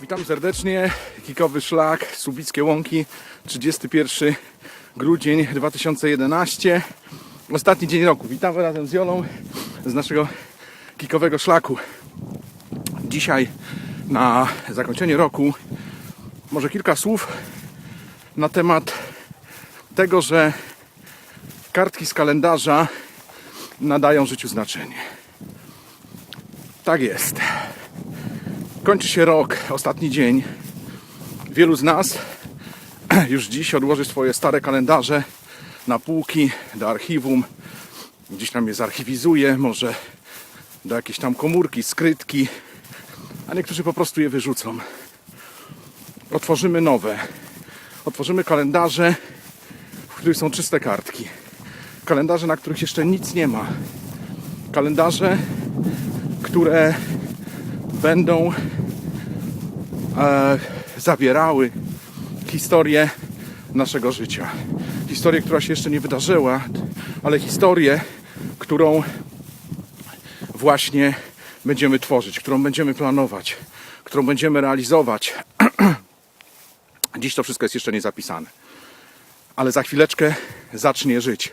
Witam serdecznie. Kikowy szlak, Subickie Łąki, 31 grudzień 2011. Ostatni dzień roku. Witamy razem z Jolą z naszego kikowego szlaku. Dzisiaj na zakończenie roku może kilka słów na temat tego, że kartki z kalendarza nadają życiu znaczenie. Tak jest. Kończy się rok, ostatni dzień. Wielu z nas już dziś odłoży swoje stare kalendarze na półki, do archiwum. Gdzieś tam je zarchiwizuje, może do jakiejś tam komórki, skrytki, a niektórzy po prostu je wyrzucą. Otworzymy nowe. Otworzymy kalendarze, w których są czyste kartki. Kalendarze, na których jeszcze nic nie ma. Kalendarze, które będą e, zawierały historię naszego życia. Historię, która się jeszcze nie wydarzyła, ale historię, którą właśnie będziemy tworzyć, którą będziemy planować, którą będziemy realizować. Dziś to wszystko jest jeszcze nie zapisane. Ale za chwileczkę zacznie żyć.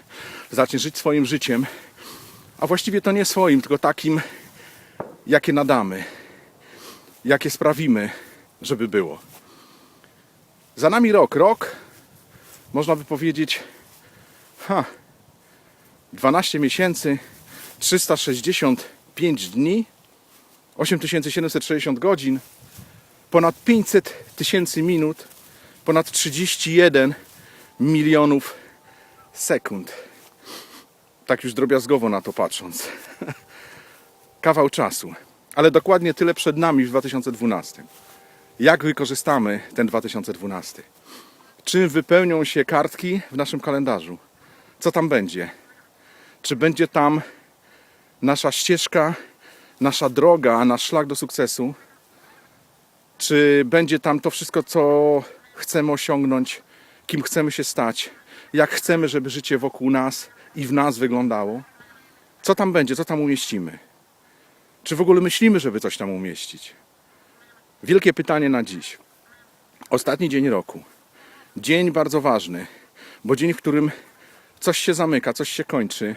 Zacznie żyć swoim życiem, a właściwie to nie swoim, tylko takim, jakie nadamy, jakie sprawimy, żeby było. Za nami rok. Rok, można by powiedzieć, ha, 12 miesięcy, 365 dni, 8760 godzin, ponad 500 tysięcy minut, ponad 31 milionów sekund. Tak już drobiazgowo na to patrząc. Kawał czasu, ale dokładnie tyle przed nami w 2012. Jak wykorzystamy ten 2012? Czym wypełnią się kartki w naszym kalendarzu? Co tam będzie? Czy będzie tam nasza ścieżka, nasza droga, nasz szlak do sukcesu? Czy będzie tam to wszystko, co chcemy osiągnąć, kim chcemy się stać, jak chcemy, żeby życie wokół nas i w nas wyglądało? Co tam będzie, co tam umieścimy? Czy w ogóle myślimy, żeby coś tam umieścić? Wielkie pytanie na dziś. Ostatni dzień roku. Dzień bardzo ważny, bo dzień, w którym coś się zamyka, coś się kończy,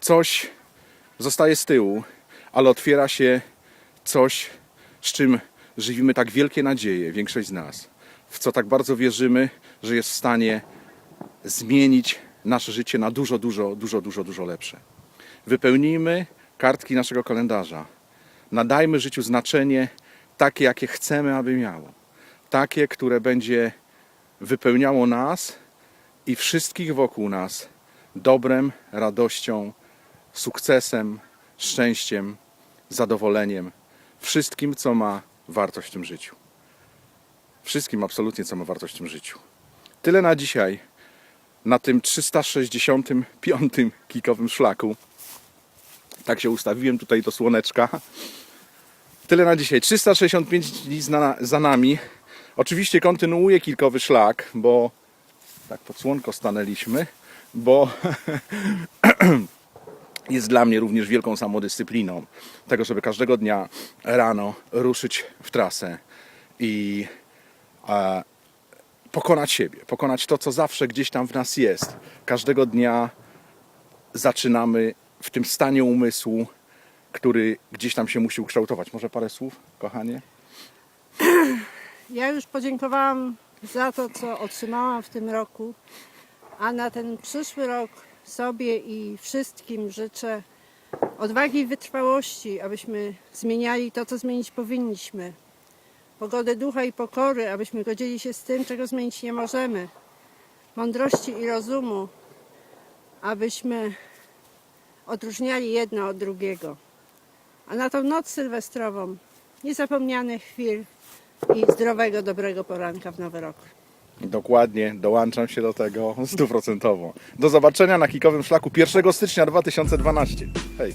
coś zostaje z tyłu, ale otwiera się coś, z czym żywimy tak wielkie nadzieje, większość z nas, w co tak bardzo wierzymy, że jest w stanie zmienić nasze życie na dużo, dużo, dużo, dużo, dużo lepsze. Wypełnijmy kartki naszego kalendarza. Nadajmy życiu znaczenie takie, jakie chcemy, aby miało. Takie, które będzie wypełniało nas i wszystkich wokół nas dobrem, radością, sukcesem, szczęściem, zadowoleniem, wszystkim, co ma wartość w tym życiu. Wszystkim absolutnie, co ma wartość w tym życiu. Tyle na dzisiaj, na tym 365 kikowym szlaku. Tak się ustawiłem tutaj do słoneczka. Tyle na dzisiaj. 365 dni za, nami. Oczywiście kontynuuję kilkowy szlak, bo tak pod słonko stanęliśmy, bo jest dla mnie również wielką samodyscypliną tego, żeby każdego dnia rano ruszyć w trasę i e, pokonać siebie, pokonać to, co zawsze gdzieś tam w nas jest. Każdego dnia zaczynamy w tym stanie umysłu, który gdzieś tam się musi ukształtować. Może parę słów, kochanie? Ja już podziękowałam za to, co otrzymałam w tym roku, a na ten przyszły rok sobie i wszystkim życzę odwagi i wytrwałości, abyśmy zmieniali to, co zmienić powinniśmy. Pogody ducha i pokory, abyśmy godzili się z tym, czego zmienić nie możemy. Mądrości i rozumu, abyśmy odróżniali jedno od drugiego. A na tą noc sylwestrową niezapomnianych chwil i zdrowego, dobrego poranka w nowy rok. Dokładnie, dołączam się do tego stuprocentowo. Do zobaczenia na kikowym szlaku 1 stycznia 2012. Hej!